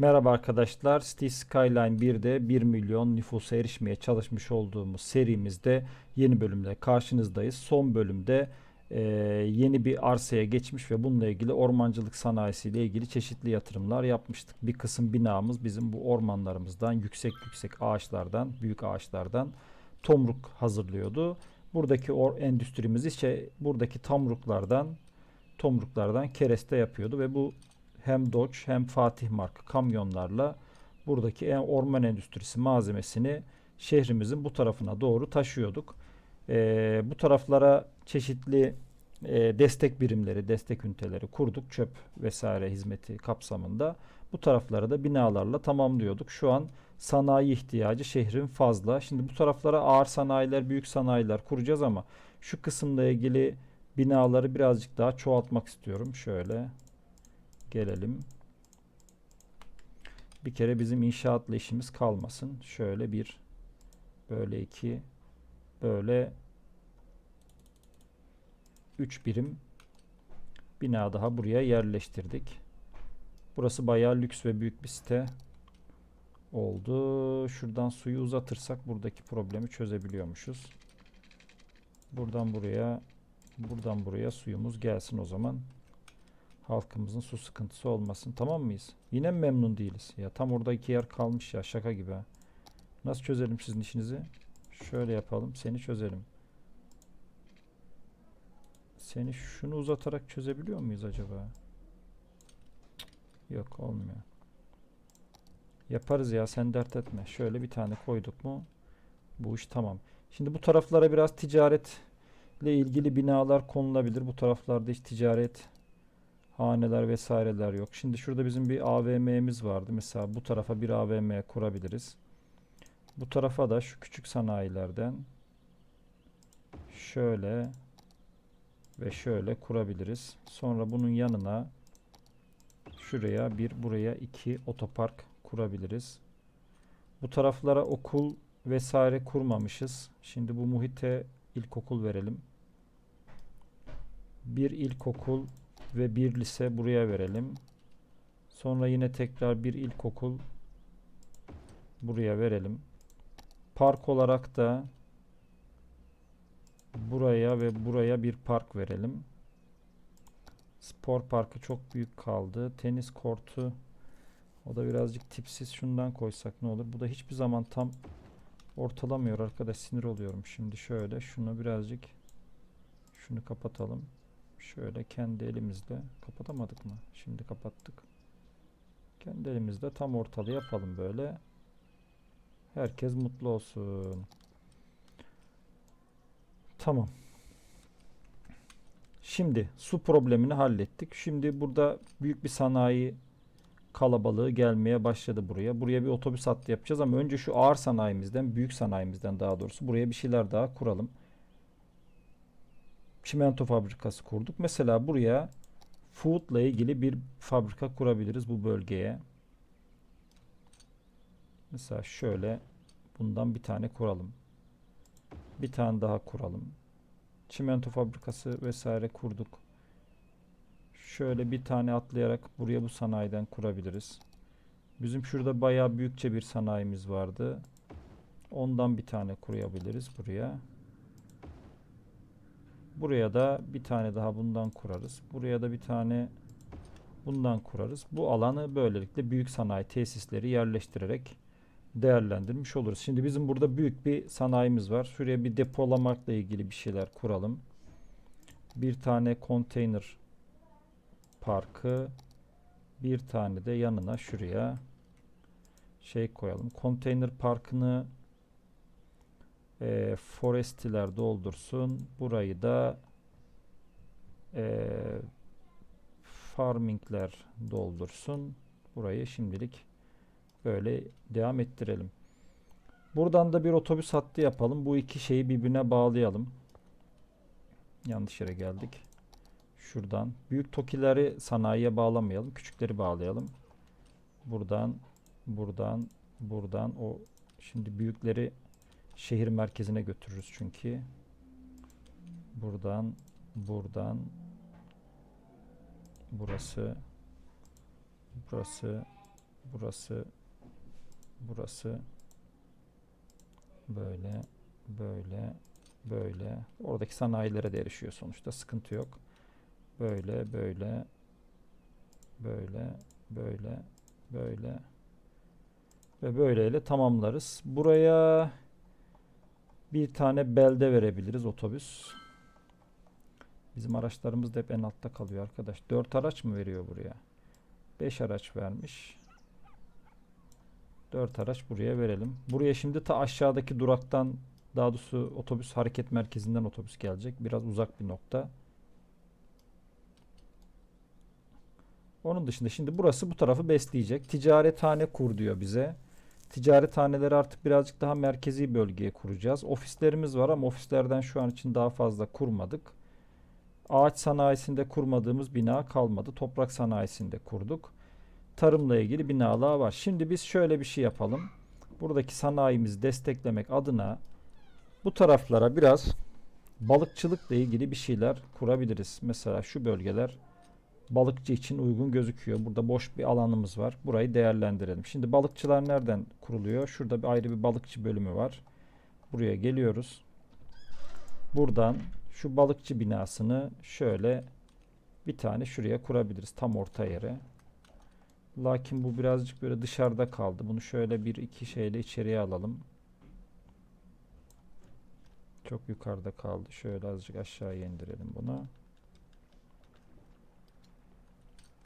Merhaba arkadaşlar. City Skyline 1'de 1 milyon nüfusa erişmeye çalışmış olduğumuz serimizde yeni bölümde karşınızdayız. Son bölümde e, yeni bir arsaya geçmiş ve bununla ilgili ormancılık sanayisiyle ilgili çeşitli yatırımlar yapmıştık. Bir kısım binamız bizim bu ormanlarımızdan, yüksek yüksek ağaçlardan, büyük ağaçlardan tomruk hazırlıyordu. Buradaki or endüstrimiz ise buradaki tomruklardan tomruklardan kereste yapıyordu ve bu hem Dodge hem Fatih marka kamyonlarla buradaki en orman endüstrisi malzemesini şehrimizin bu tarafına doğru taşıyorduk. Ee, bu taraflara çeşitli e, destek birimleri, destek üniteleri kurduk. Çöp vesaire hizmeti kapsamında. Bu tarafları da binalarla tamamlıyorduk. Şu an sanayi ihtiyacı şehrin fazla. Şimdi bu taraflara ağır sanayiler, büyük sanayiler kuracağız ama şu kısımla ilgili binaları birazcık daha çoğaltmak istiyorum. Şöyle gelelim. Bir kere bizim inşaatla işimiz kalmasın. Şöyle bir, böyle iki, böyle üç birim bina daha buraya yerleştirdik. Burası bayağı lüks ve büyük bir site oldu. Şuradan suyu uzatırsak buradaki problemi çözebiliyormuşuz. Buradan buraya, buradan buraya suyumuz gelsin o zaman halkımızın su sıkıntısı olmasın. Tamam mıyız? Yine memnun değiliz? Ya tam orada iki yer kalmış ya şaka gibi. Nasıl çözelim sizin işinizi? Şöyle yapalım. Seni çözelim. Seni şunu uzatarak çözebiliyor muyuz acaba? Yok olmuyor. Yaparız ya sen dert etme. Şöyle bir tane koyduk mu bu iş tamam. Şimdi bu taraflara biraz ticaretle ilgili binalar konulabilir. Bu taraflarda hiç ticaret haneler vesaireler yok. Şimdi şurada bizim bir AVM'miz vardı. Mesela bu tarafa bir AVM kurabiliriz. Bu tarafa da şu küçük sanayilerden şöyle ve şöyle kurabiliriz. Sonra bunun yanına şuraya bir buraya iki otopark kurabiliriz. Bu taraflara okul vesaire kurmamışız. Şimdi bu muhite ilkokul verelim. Bir ilkokul ve bir lise buraya verelim. Sonra yine tekrar bir ilkokul buraya verelim. Park olarak da buraya ve buraya bir park verelim. Spor parkı çok büyük kaldı. Tenis kortu o da birazcık tipsiz. Şundan koysak ne olur? Bu da hiçbir zaman tam ortalamıyor arkadaş. Sinir oluyorum. Şimdi şöyle şunu birazcık şunu kapatalım. Şöyle kendi elimizle kapatamadık mı? Şimdi kapattık. Kendi elimizle tam ortalı yapalım böyle. Herkes mutlu olsun. Tamam. Şimdi su problemini hallettik. Şimdi burada büyük bir sanayi kalabalığı gelmeye başladı buraya. Buraya bir otobüs hattı yapacağız ama önce şu ağır sanayimizden, büyük sanayimizden daha doğrusu buraya bir şeyler daha kuralım çimento fabrikası kurduk. Mesela buraya food ile ilgili bir fabrika kurabiliriz bu bölgeye. Mesela şöyle bundan bir tane kuralım. Bir tane daha kuralım. Çimento fabrikası vesaire kurduk. Şöyle bir tane atlayarak buraya bu sanayiden kurabiliriz. Bizim şurada bayağı büyükçe bir sanayimiz vardı. Ondan bir tane kurabiliriz buraya. Buraya da bir tane daha bundan kurarız. Buraya da bir tane bundan kurarız. Bu alanı böylelikle büyük sanayi tesisleri yerleştirerek değerlendirmiş oluruz. Şimdi bizim burada büyük bir sanayimiz var. Şuraya bir depolamakla ilgili bir şeyler kuralım. Bir tane konteyner parkı bir tane de yanına şuraya şey koyalım. Konteyner parkını e, forestiler doldursun. Burayı da e, farmingler doldursun. Burayı şimdilik böyle devam ettirelim. Buradan da bir otobüs hattı yapalım. Bu iki şeyi birbirine bağlayalım. Yanlış yere geldik. Şuradan. Büyük tokileri sanayiye bağlamayalım. Küçükleri bağlayalım. Buradan, buradan, buradan. O şimdi büyükleri şehir merkezine götürürüz çünkü. Buradan, buradan, burası, burası, Burası burası böyle böyle böyle oradaki sanayilere de erişiyor sonuçta sıkıntı yok. Böyle böyle böyle böyle böyle ve böyleyle tamamlarız. Buraya bir tane belde verebiliriz otobüs. Bizim araçlarımız da hep en altta kalıyor arkadaş. 4 araç mı veriyor buraya? 5 araç vermiş. 4 araç buraya verelim. Buraya şimdi ta aşağıdaki duraktan daha doğrusu otobüs hareket merkezinden otobüs gelecek. Biraz uzak bir nokta. Onun dışında şimdi burası bu tarafı besleyecek. Ticarethane kur diyor bize. Ticarethaneleri artık birazcık daha merkezi bölgeye kuracağız. Ofislerimiz var ama ofislerden şu an için daha fazla kurmadık. Ağaç sanayisinde kurmadığımız bina kalmadı. Toprak sanayisinde kurduk. Tarımla ilgili binalar var. Şimdi biz şöyle bir şey yapalım. Buradaki sanayimizi desteklemek adına bu taraflara biraz balıkçılıkla ilgili bir şeyler kurabiliriz. Mesela şu bölgeler balıkçı için uygun gözüküyor. Burada boş bir alanımız var. Burayı değerlendirelim. Şimdi balıkçılar nereden kuruluyor? Şurada bir ayrı bir balıkçı bölümü var. Buraya geliyoruz. Buradan şu balıkçı binasını şöyle bir tane şuraya kurabiliriz. Tam orta yere. Lakin bu birazcık böyle dışarıda kaldı. Bunu şöyle bir iki şeyle içeriye alalım. Çok yukarıda kaldı. Şöyle azıcık aşağıya indirelim bunu.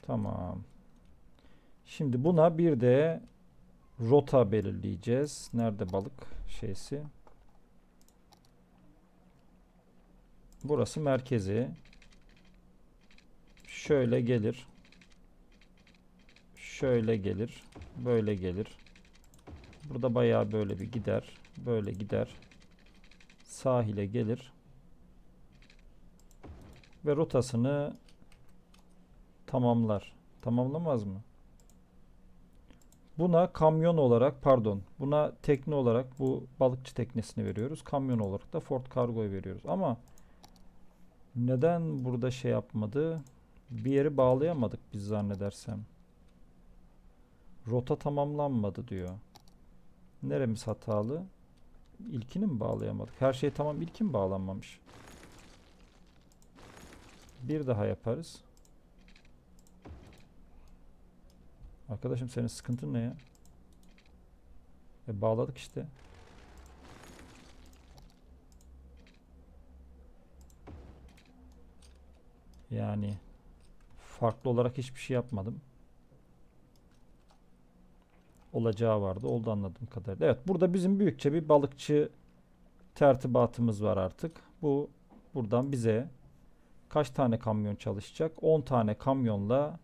Tamam. Şimdi buna bir de rota belirleyeceğiz. Nerede balık şeysi? Burası merkezi. Şöyle gelir. Şöyle gelir. Böyle gelir. Burada bayağı böyle bir gider. Böyle gider. Sahile gelir. Ve rotasını tamamlar. Tamamlamaz mı? Buna kamyon olarak pardon buna tekne olarak bu balıkçı teknesini veriyoruz. Kamyon olarak da Ford Cargo'yu veriyoruz. Ama neden burada şey yapmadı? Bir yeri bağlayamadık biz zannedersem. Rota tamamlanmadı diyor. Neremiz hatalı? İlkini mi bağlayamadık? Her şey tamam ilkin bağlanmamış? Bir daha yaparız. Arkadaşım senin sıkıntın ne ya? E bağladık işte. Yani farklı olarak hiçbir şey yapmadım. Olacağı vardı. Oldu anladığım kadarıyla. Evet burada bizim büyükçe bir balıkçı tertibatımız var artık. Bu buradan bize kaç tane kamyon çalışacak? 10 tane kamyonla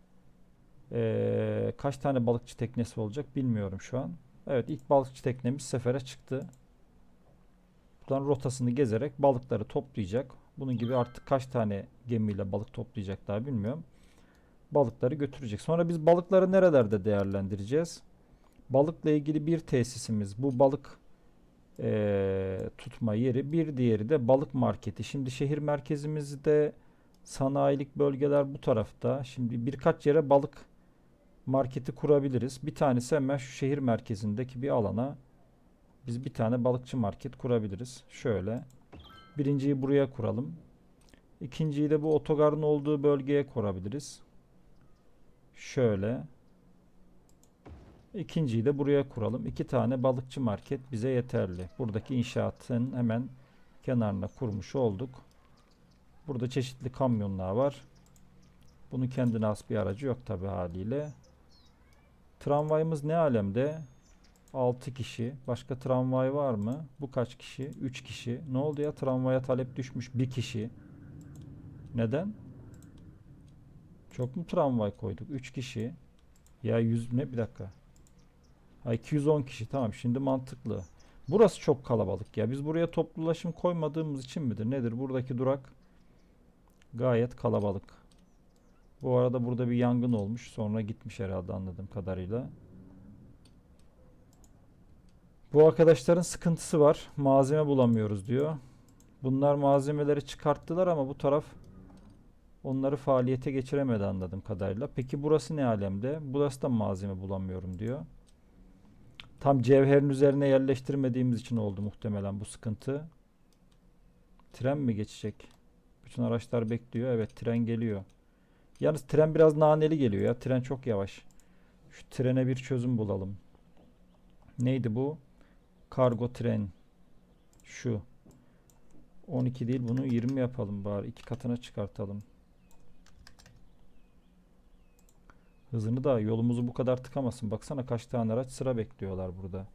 ee, kaç tane balıkçı teknesi olacak bilmiyorum şu an. Evet ilk balıkçı teknemiz sefere çıktı. Buradan rotasını gezerek balıkları toplayacak. Bunun gibi artık kaç tane gemiyle balık toplayacak daha bilmiyorum. Balıkları götürecek. Sonra biz balıkları nerelerde değerlendireceğiz? Balıkla ilgili bir tesisimiz. Bu balık ee, tutma yeri. Bir diğeri de balık marketi. Şimdi şehir merkezimizde sanayilik bölgeler bu tarafta. Şimdi birkaç yere balık marketi kurabiliriz. Bir tanesi hemen şu şehir merkezindeki bir alana biz bir tane balıkçı market kurabiliriz. Şöyle. Birinciyi buraya kuralım. İkinciyi de bu otogarın olduğu bölgeye kurabiliriz. Şöyle. İkinciyi de buraya kuralım. İki tane balıkçı market bize yeterli. Buradaki inşaatın hemen kenarına kurmuş olduk. Burada çeşitli kamyonlar var. Bunun kendine has bir aracı yok tabi haliyle. Tramvayımız ne alemde? 6 kişi. Başka tramvay var mı? Bu kaç kişi? 3 kişi. Ne oldu ya? Tramvaya talep düşmüş. Bir kişi. Neden? Çok mu tramvay koyduk? 3 kişi. Ya 100 ne? Bir dakika. Ha 210 kişi. Tamam şimdi mantıklı. Burası çok kalabalık ya. Biz buraya toplu ulaşım koymadığımız için midir? Nedir? Buradaki durak gayet kalabalık. Bu arada burada bir yangın olmuş. Sonra gitmiş herhalde anladığım kadarıyla. Bu arkadaşların sıkıntısı var. Malzeme bulamıyoruz diyor. Bunlar malzemeleri çıkarttılar ama bu taraf Onları faaliyete geçiremedi anladığım kadarıyla. Peki burası ne alemde? Burası da malzeme bulamıyorum diyor. Tam cevherin üzerine yerleştirmediğimiz için oldu muhtemelen bu sıkıntı. Tren mi geçecek? Bütün araçlar bekliyor. Evet tren geliyor. Yalnız tren biraz naneli geliyor ya. Tren çok yavaş. Şu trene bir çözüm bulalım. Neydi bu? Kargo tren. Şu. 12 değil bunu 20 yapalım bari. iki katına çıkartalım. Hızını da yolumuzu bu kadar tıkamasın. Baksana kaç tane araç sıra bekliyorlar burada.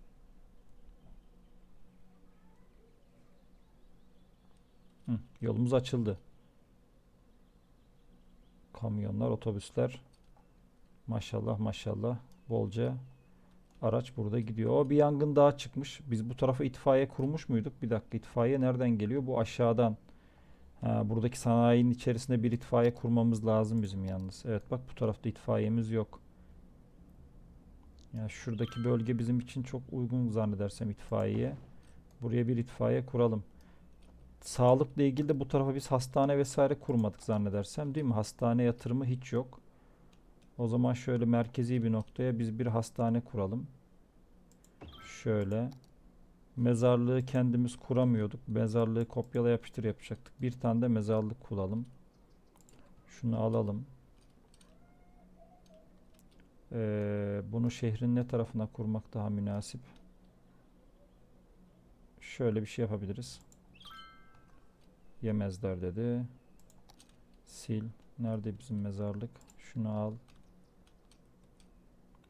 Hı, yolumuz açıldı. Kamyonlar, otobüsler. Maşallah maşallah. Bolca araç burada gidiyor. O bir yangın daha çıkmış. Biz bu tarafa itfaiye kurmuş muyduk? Bir dakika itfaiye nereden geliyor? Bu aşağıdan. Ha, buradaki sanayinin içerisinde bir itfaiye kurmamız lazım bizim yalnız. Evet bak bu tarafta itfaiyemiz yok. Ya şuradaki bölge bizim için çok uygun zannedersem itfaiye. Buraya bir itfaiye kuralım. Sağlıkla ilgili de bu tarafa biz hastane vesaire kurmadık zannedersem değil mi? Hastane yatırımı hiç yok. O zaman şöyle merkezi bir noktaya biz bir hastane kuralım. Şöyle. Mezarlığı kendimiz kuramıyorduk. Mezarlığı kopyala yapıştır yapacaktık. Bir tane de mezarlık kuralım. Şunu alalım. Ee, bunu şehrin ne tarafına kurmak daha münasip? Şöyle bir şey yapabiliriz. Yemezler dedi. Sil. Nerede bizim mezarlık? Şunu al.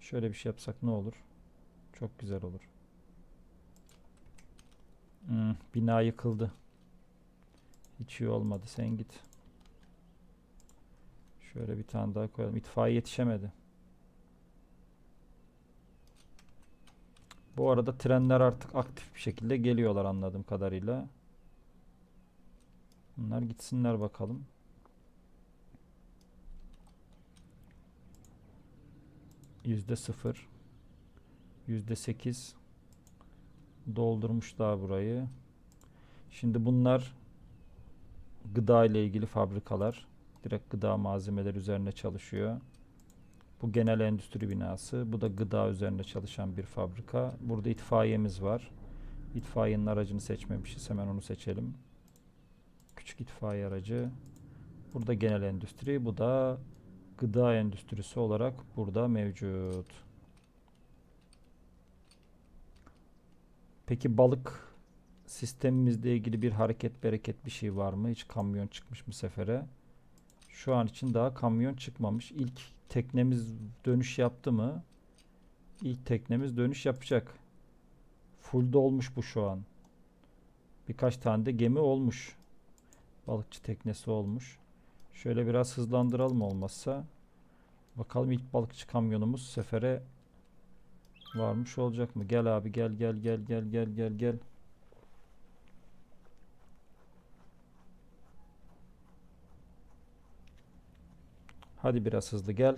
Şöyle bir şey yapsak ne olur? Çok güzel olur. Hmm, bina yıkıldı. Hiç iyi olmadı. Sen git. Şöyle bir tane daha koyalım. İtfaiye yetişemedi. Bu arada trenler artık aktif bir şekilde geliyorlar anladığım kadarıyla. Bunlar gitsinler bakalım. Yüzde sıfır. Yüzde sekiz. Doldurmuşlar burayı. Şimdi bunlar gıda ile ilgili fabrikalar. Direkt gıda malzemeleri üzerine çalışıyor. Bu genel endüstri binası. Bu da gıda üzerine çalışan bir fabrika. Burada itfaiyemiz var. İtfaiyenin aracını seçmemişiz. Hemen onu seçelim. Küçük itfaiye aracı. Burada genel endüstri. Bu da gıda endüstrisi olarak burada mevcut. Peki balık sistemimizle ilgili bir hareket bereket bir şey var mı? Hiç kamyon çıkmış mı sefere? Şu an için daha kamyon çıkmamış. İlk teknemiz dönüş yaptı mı? İlk teknemiz dönüş yapacak. Full dolmuş bu şu an. Birkaç tane de gemi olmuş. Balıkçı teknesi olmuş. Şöyle biraz hızlandıralım olmazsa. Bakalım ilk balıkçı kamyonumuz sefere varmış olacak mı? Gel abi gel gel gel gel gel gel gel. Hadi biraz hızlı gel.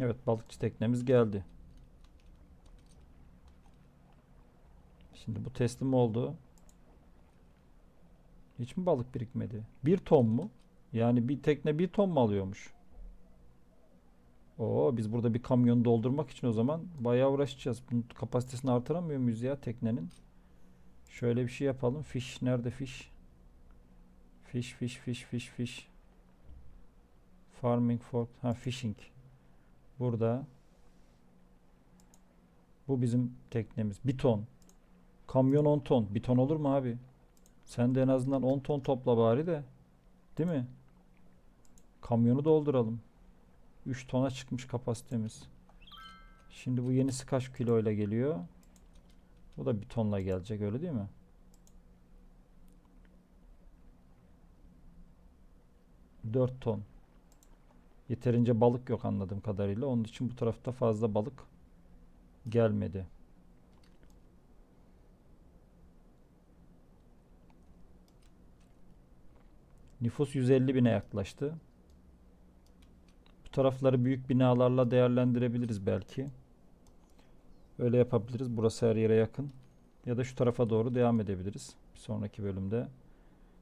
Evet balıkçı teknemiz geldi. Şimdi bu teslim oldu. Hiç mi balık birikmedi? Bir ton mu? Yani bir tekne bir ton mu alıyormuş? Oo, biz burada bir kamyonu doldurmak için o zaman bayağı uğraşacağız. Bunun kapasitesini artıramıyor muyuz ya teknenin? Şöyle bir şey yapalım. Fish nerede fish? Fish fish fish fish fish. Farming for ha fishing. Burada. Bu bizim teknemiz. Bir ton. Kamyon 10 ton. Bir ton olur mu abi? Sen de en azından 10 ton topla bari de. Değil mi? Kamyonu dolduralım. 3 tona çıkmış kapasitemiz. Şimdi bu yenisi kaç kiloyla geliyor? Bu da bir tonla gelecek öyle değil mi? Dört ton. Yeterince balık yok anladığım kadarıyla. Onun için bu tarafta fazla balık gelmedi. Nüfus 150 bine yaklaştı. Bu tarafları büyük binalarla değerlendirebiliriz belki. Öyle yapabiliriz. Burası her yere yakın. Ya da şu tarafa doğru devam edebiliriz. Bir sonraki bölümde.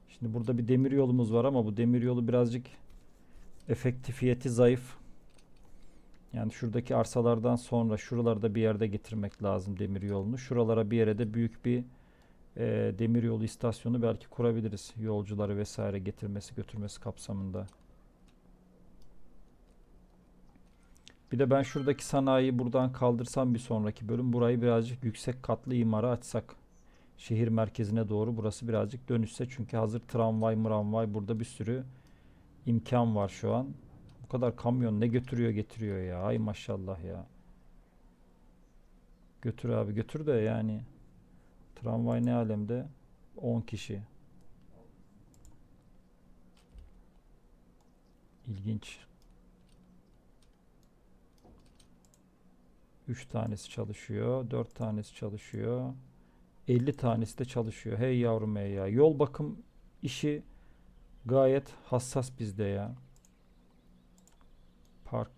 Şimdi burada bir demir yolumuz var ama bu demir yolu birazcık efektifiyeti zayıf. Yani şuradaki arsalardan sonra şuralarda bir yerde getirmek lazım demir yolunu. Şuralara bir yere de büyük bir e, demir yolu istasyonu belki kurabiliriz. Yolcuları vesaire getirmesi götürmesi kapsamında. Bir de ben şuradaki sanayiyi buradan kaldırsam bir sonraki bölüm burayı birazcık yüksek katlı imara açsak. Şehir merkezine doğru burası birazcık dönüşse çünkü hazır tramvay mramvay burada bir sürü imkan var şu an. Bu kadar kamyon ne götürüyor getiriyor ya. Ay maşallah ya. Götür abi götür de yani. Tramvay ne alemde? 10 kişi. İlginç. 3 tanesi çalışıyor. 4 tanesi çalışıyor. 50 tanesi de çalışıyor. Hey yavrum hey ya. Yol bakım işi gayet hassas bizde ya. Park.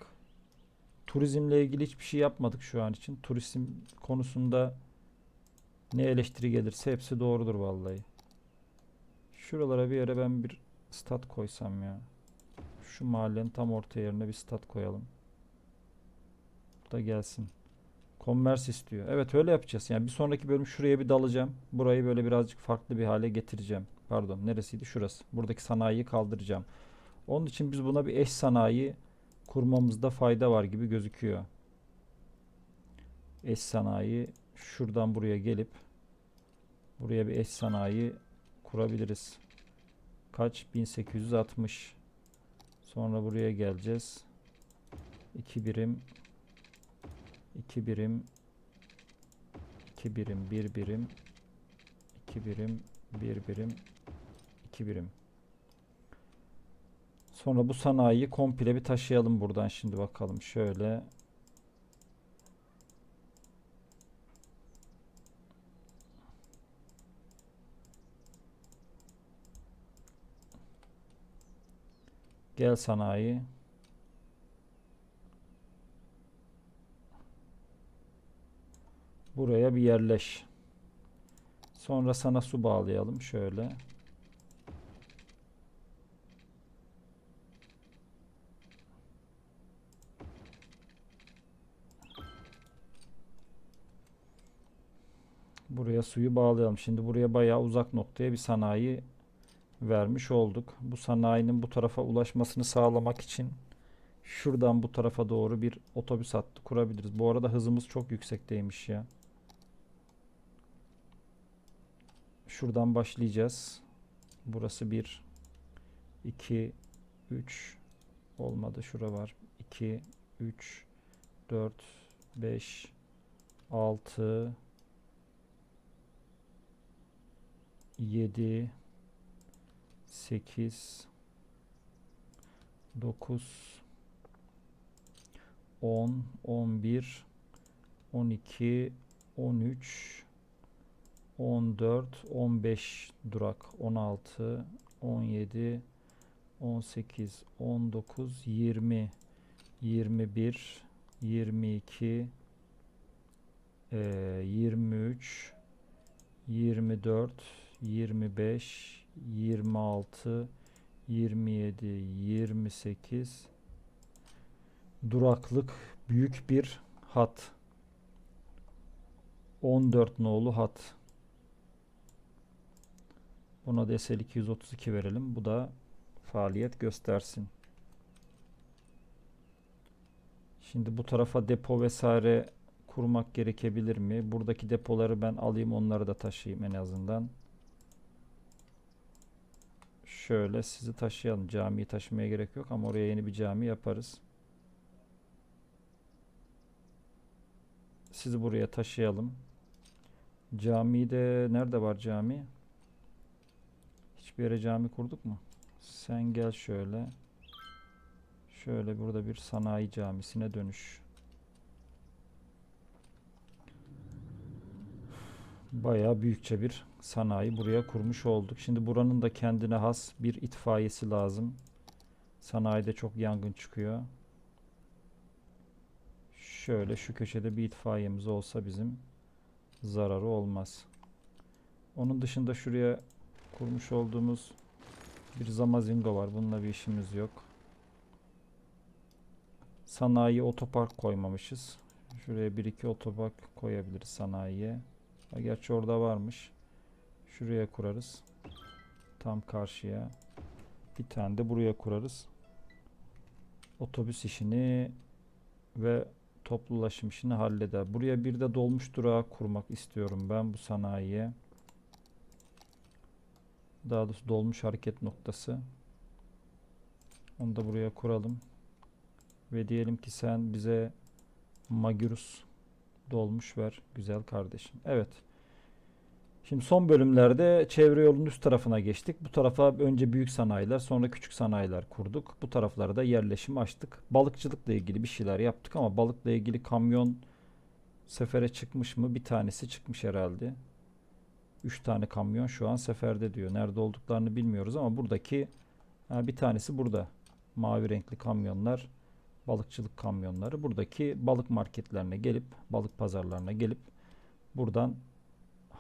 Turizmle ilgili hiçbir şey yapmadık şu an için. Turizm konusunda ne eleştiri gelirse hepsi doğrudur vallahi. Şuralara bir yere ben bir stat koysam ya. Şu mahallenin tam orta yerine bir stat koyalım. Bu da gelsin. Konvers istiyor. Evet öyle yapacağız. Yani bir sonraki bölüm şuraya bir dalacağım. Burayı böyle birazcık farklı bir hale getireceğim. Pardon neresiydi? Şurası. Buradaki sanayiyi kaldıracağım. Onun için biz buna bir eş sanayi kurmamızda fayda var gibi gözüküyor. Eş sanayi şuradan buraya gelip buraya bir eş sanayi kurabiliriz. Kaç? 1860. Sonra buraya geleceğiz. 2 birim 2 birim 2 birim 1 birim 2 birim 1 birim 2 birim Sonra bu sanayiyi komple bir taşıyalım buradan şimdi bakalım şöyle Gel sanayi Buraya bir yerleş. Sonra sana su bağlayalım şöyle. Buraya suyu bağlayalım. Şimdi buraya bayağı uzak noktaya bir sanayi vermiş olduk. Bu sanayinin bu tarafa ulaşmasını sağlamak için şuradan bu tarafa doğru bir otobüs hattı kurabiliriz. Bu arada hızımız çok yüksekteymiş ya. Şuradan başlayacağız. Burası 1 2 3 olmadı. Şura var. 2 3 4 5 6 7 8 9 10 11 12 13 14 15 durak 16 17 18 19 20 21 22 e, 23 24 25 26 27 28 duraklık büyük bir hat 14 nolu hat Buna da SL 232 verelim. Bu da faaliyet göstersin. Şimdi bu tarafa depo vesaire kurmak gerekebilir mi? Buradaki depoları ben alayım onları da taşıyayım en azından. Şöyle sizi taşıyalım. Camiyi taşımaya gerek yok ama oraya yeni bir cami yaparız. Sizi buraya taşıyalım. Camiyi de nerede var cami? Hiçbir yere cami kurduk mu? Sen gel şöyle. Şöyle burada bir sanayi camisine dönüş. Bayağı büyükçe bir sanayi buraya kurmuş olduk. Şimdi buranın da kendine has bir itfaiyesi lazım. Sanayide çok yangın çıkıyor. şöyle şu köşede bir itfaiyemiz olsa bizim zararı olmaz. Onun dışında şuraya kurmuş olduğumuz bir zamazingo var. Bununla bir işimiz yok. Sanayi otopark koymamışız. Şuraya bir iki otopark koyabiliriz sanayiye. Gerçi orada varmış. Şuraya kurarız. Tam karşıya. Bir tane de buraya kurarız. Otobüs işini ve toplu ulaşım işini halleder. Buraya bir de dolmuş durağı kurmak istiyorum ben bu sanayiye. Daha doğrusu dolmuş hareket noktası. Onu da buraya kuralım. Ve diyelim ki sen bize Magirus dolmuş ver güzel kardeşim. Evet. Şimdi son bölümlerde çevre yolunun üst tarafına geçtik. Bu tarafa önce büyük sanayiler sonra küçük sanayiler kurduk. Bu taraflara da yerleşim açtık. Balıkçılıkla ilgili bir şeyler yaptık ama balıkla ilgili kamyon sefere çıkmış mı? Bir tanesi çıkmış herhalde. 3 tane kamyon şu an seferde diyor. Nerede olduklarını bilmiyoruz ama buradaki bir tanesi burada. Mavi renkli kamyonlar balıkçılık kamyonları buradaki balık marketlerine gelip balık pazarlarına gelip buradan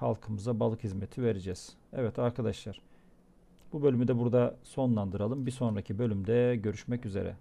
halkımıza balık hizmeti vereceğiz. Evet arkadaşlar bu bölümü de burada sonlandıralım. Bir sonraki bölümde görüşmek üzere.